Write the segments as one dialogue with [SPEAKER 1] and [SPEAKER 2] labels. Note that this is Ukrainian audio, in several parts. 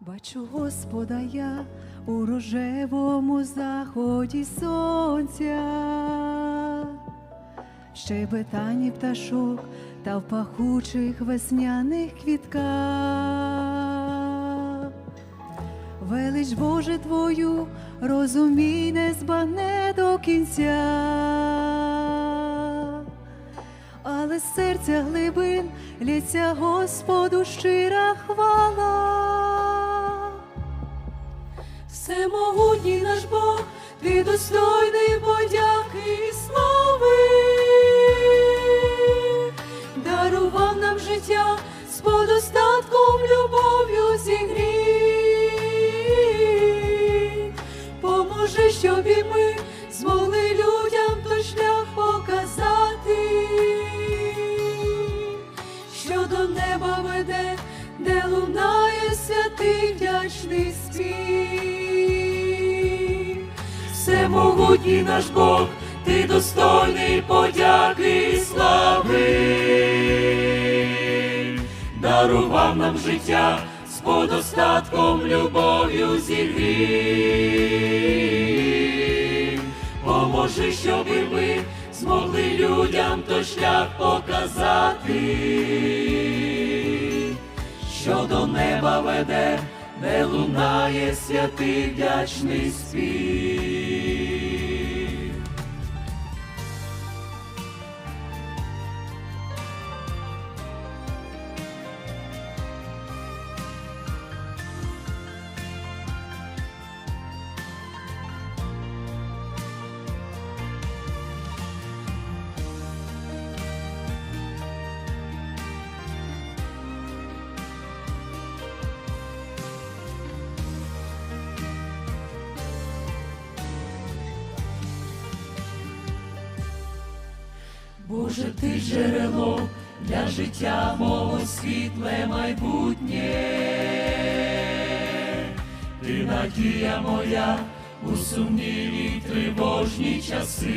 [SPEAKER 1] Бачу Господа я у рожевому заході сонця, щебетані пташок та в пахучих весняних квітках. Велич Боже Твою, розумій, не збагне до кінця, але з серця глибин лється Господу щира хвала. Всемогутній наш Бог, ти достойний подяки і слави, дарував нам життя з подостатком, любов'ю зігрів. Поможи, щоб і ми змогли людям той шлях показати, що до неба веде, де лунає святий вдячний спів. Всемогутній наш Бог, ти достойний подяки і слави, дарував нам життя з подостатком, любов'ю зігрів. Поможи, щоб і ми змогли людям той шлях показати, що до неба веде, де лунає святий вдячний спів. Боже, ти джерело для життя мого світле майбутнє, ти надія моя у сумніві тривожні часи.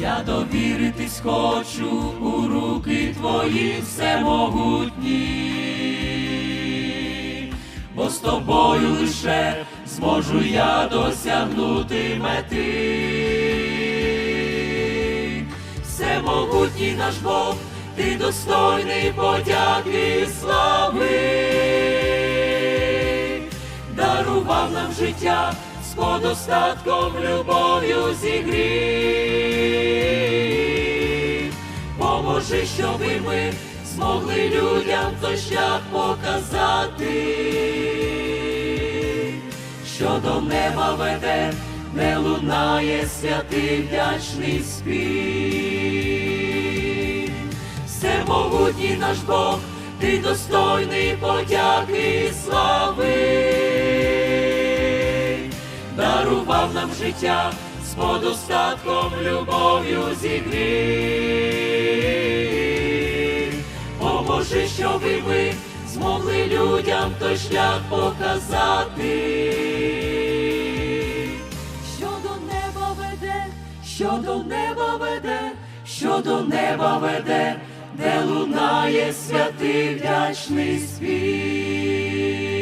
[SPEAKER 1] Я довіритись хочу у руки твої всемогутні, бо з тобою лише зможу я досягнути мети. Всемогутній наш Бог, ти достойний подяки слави, дарував нам життя з подостатком, любов'ю зігрів. Поможи, щоб і ми змогли людям той шлях показати, до неба веде, не лунає святий вдячний спів. Всемогутній наш Бог, ти достойний подяки і слави, дарував нам життя з подостатком, любов'ю зігрів. Поможи, і ми змогли людям той шлях показати, що до неба веде, що до неба веде, де лунає святий вдячний спів.